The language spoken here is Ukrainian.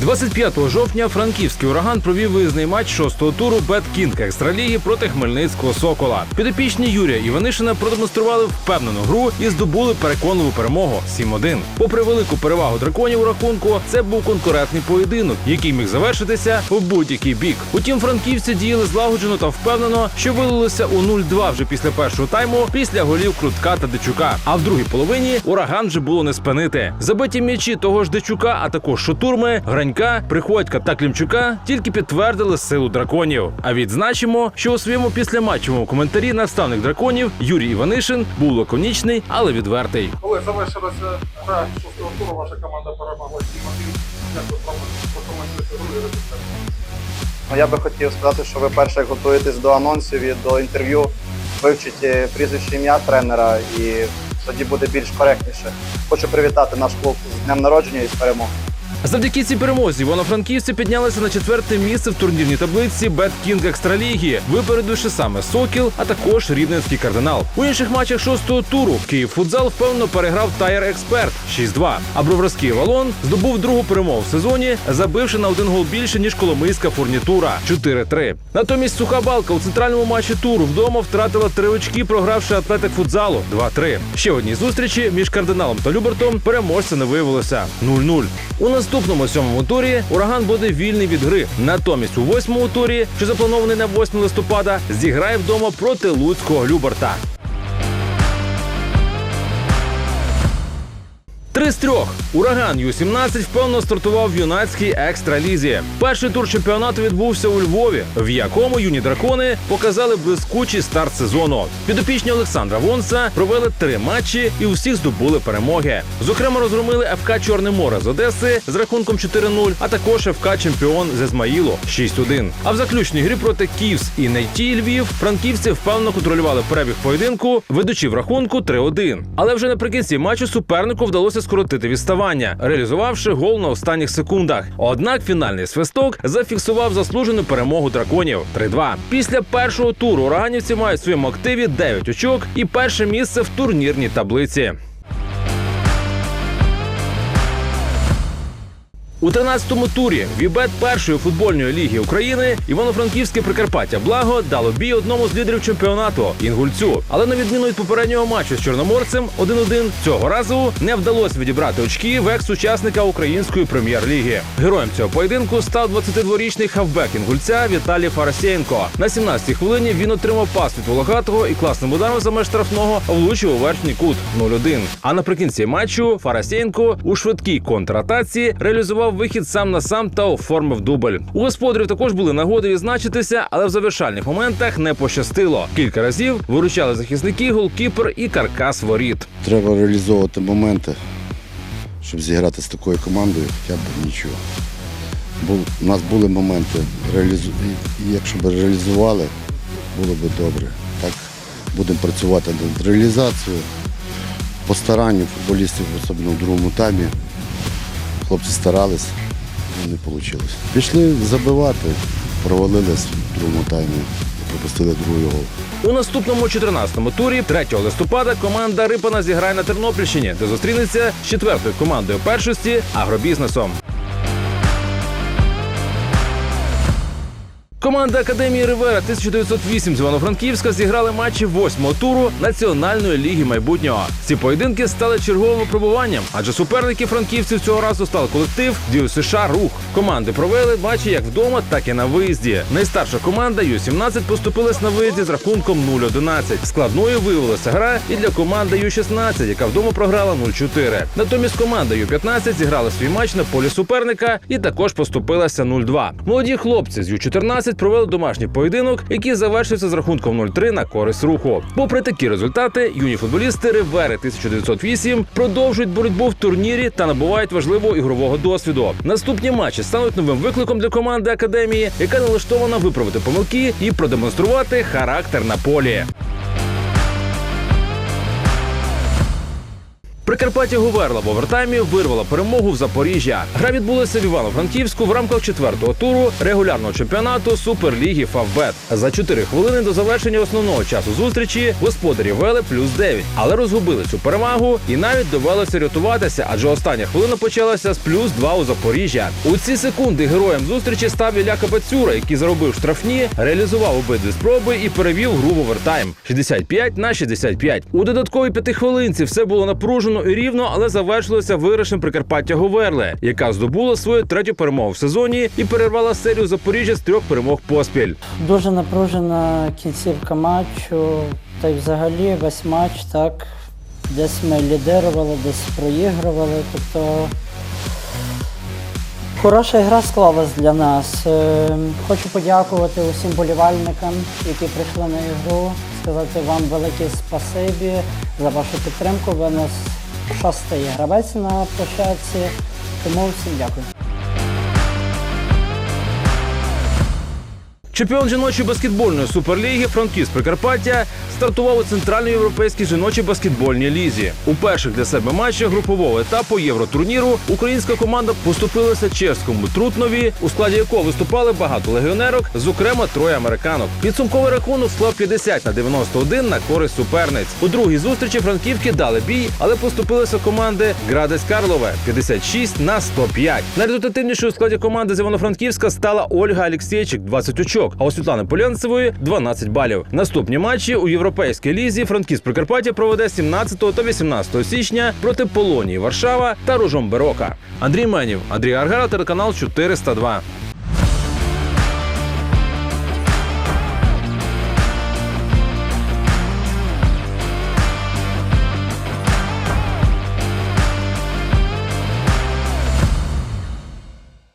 25 жовтня франківський ураган провів виїзний матч шостого туру Бет Кінг екстраліги проти Хмельницького Сокола. Підопічні Юрія Іванишина продемонстрували впевнену гру і здобули переконливу перемогу 7-1. Попри велику перевагу драконів у рахунку, це був конкурентний поєдинок, який міг завершитися в будь-який бік. Утім, франківці діяли злагоджено та впевнено, що вилилося у 0-2 вже після першого тайму, після голів Крутка та Дечука. А в другій половині ураган вже було не спинити. Забиті м'ячі того ж Дечука, а також Шотурми, Гранька, Приходька та Клімчука тільки підтвердили силу драконів. А відзначимо, що у своєму післяматчевому коментарі наставник драконів Юрій Іванишин був лаконічний, але відвертий. Коли завершилася гра шостого туру, ваша команда перемогла 7-1. Як ви прокоментуєте гру результат? Ну, Я би хотів сказати, що ви перше як готуєтесь до анонсів і до інтерв'ю, вивчите прізвище ім'я тренера і тоді буде більш коректніше. Хочу привітати наш клуб з днем народження і з перемогою. Завдяки цій перемозі івано-франківці піднялися на четверте місце в турнірній таблиці Бет Кінг Екстраліги, випередивши саме Сокіл, а також Рівненський кардинал. У інших матчах шостого туру Київ футзал впевнено переграв Тайр Експерт 6-2. А Броварський Валон здобув другу перемогу в сезоні, забивши на один гол більше ніж Коломийська фурнітура 4-3. Натомість суха балка у центральному матчі туру вдома втратила три очки, програвши атлетик футзалу 2-3. Ще одній зустрічі між кардиналом та Любертом переможця не виявилося 0-0. У наступному сьомому турі ураган буде вільний від гри. Натомість у восьмому турі, що запланований на 8 листопада, зіграє вдома проти луцького Люберта. Три з трьох. Ураган Ю-17 впевнено стартував в юнацькій екстралізі. Перший тур чемпіонату відбувся у Львові, в якому юні дракони показали блискучий старт сезону. Підопічні Олександра Вонса провели три матчі і у всіх здобули перемоги. Зокрема, розгромили ФК Чорне море з Одеси з рахунком 4-0, а також ФК Чемпіон з Ізмаїлу 6-1. А в заключній грі проти Київс і Нейті Львів франківці впевнено контролювали перебіг поєдинку, ведучи в рахунку 3-1. Але вже наприкінці матчу супернику вдалося скоротити відставання, реалізувавши гол на останніх секундах. Однак фінальний свисток зафіксував заслужену перемогу драконів 3-2. Після першого туру ураганівці мають в своєму активі 9 очок і перше місце в турнірній таблиці. У 13-му турі Вібет першої футбольної ліги України Івано-Франківське Прикарпаття Благо дало бій одному з лідерів чемпіонату інгульцю. Але на відміну від попереднього матчу з чорноморцем 1-1, цього разу не вдалося відібрати очки в екс-учасника української прем'єр-ліги. Героєм цього поєдинку став 22-річний хавбек інгульця Віталій Фарасєнко. На 17-й хвилині він отримав пас від Волохатого і класним ударом за меж штрафного влучив у верхній кут 0-1. А наприкінці матчу Фарасєнко у швидкій контратаці реалізував вихід сам на сам та оформив дубль. У господарів також були нагоди відзначитися, але в завершальних моментах не пощастило. Кілька разів виручали захисники, голкіпер і каркас воріт. Треба реалізовувати моменти, щоб зіграти з такою командою, хоча б нічого. Бу- У нас були моменти, реалізу... і якщо б реалізували, було б добре. Так будемо працювати над реалізацією, по старанню футболістів, особливо в другому таймі. Хлопці старались, але не вийшло. Пішли забивати, провалились в другому таймі пропустили другий гол. У наступному 14-му турі 3 листопада команда Рипана зіграє на Тернопільщині, де зустрінеться з четвертою командою першості агробізнесом. Команда Академії Ривера 1908 з Івано-Франківська зіграли матчі восьмого туру Національної ліги майбутнього. Ці поєдинки стали черговим випробуванням, адже суперники франківців цього разу став колектив Дію США Рух. Команди провели матчі як вдома, так і на виїзді. Найстарша команда Ю-17 поступилась на виїзді з рахунком 0-11. Складною виявилася гра і для команди Ю-16, яка вдома програла 0-4. Натомість команда Ю-15 зіграла свій матч на полі суперника і також поступилася 0-2. Молоді хлопці з Ю-14 провели домашній поєдинок, який завершився з рахунком 0-3 на користь руху. Попри такі результати, юні футболісти Ривери 1908 продовжують боротьбу в турнірі та набувають важливого ігрового досвіду. Наступні матчі стануть новим викликом для команди академії, яка налаштована виправити помилки і продемонструвати характер на полі. Прикарпаття Говерла в овертаймі вирвала перемогу в Запоріжжя. Гра відбулася в Івано-Франківську в рамках четвертого туру регулярного чемпіонату Суперліги Фавбет. За 4 хвилини до завершення основного часу зустрічі господарі вели плюс 9, але розгубили цю перевагу і навіть довелося рятуватися, адже остання хвилина почалася з плюс 2 у Запоріжжя. У ці секунди героєм зустрічі став Ілля Капацюра, який заробив штрафні, реалізував обидві спроби і перевів гру в овертайм 65 на 65. У додатковій п'ятихвилинці все було напружено і рівно, але завершилося виграшем Прикарпаття Говерли, яка здобула свою третю перемогу в сезоні і перервала серію Запоріжжя з трьох перемог поспіль. Дуже напружена кінцівка матчу, та й взагалі весь матч так. Десь ми лідирували, десь проігрували. Тобто хороша гра склалась для нас. Е, Хочу подякувати усім болівальникам, які прийшли на ігру, сказати вам велике спасибі за вашу підтримку. Ви нас шостий гравець на площадці, тому всім дякую. Чемпіон жіночої баскетбольної суперліги Франківськ Прикарпаття стартував у центральноєвропейській жіночій баскетбольній лізі. У перших для себе матчах групового етапу євротурніру українська команда поступилася чеському Трутнові, у складі якого виступали багато легіонерок, зокрема троє американок. Підсумковий рахунок склав 50 на 91 на користь суперниць. У другій зустрічі франківки дали бій, але поступилися команди Градець Карлове 56 на 105. Найрезультативнішою у складі команди з Івано-Франківська стала Ольга Алєксєйчик 20 очок, а у Світлани Полянцевої 12 балів. Наступні матчі у європейській лізі Франкіс Прикарпаття проведе 17 та 18 січня проти Полонії Варшава та Ружом Берока. Андрій Менів, Андрій Аргара, телеканал 402.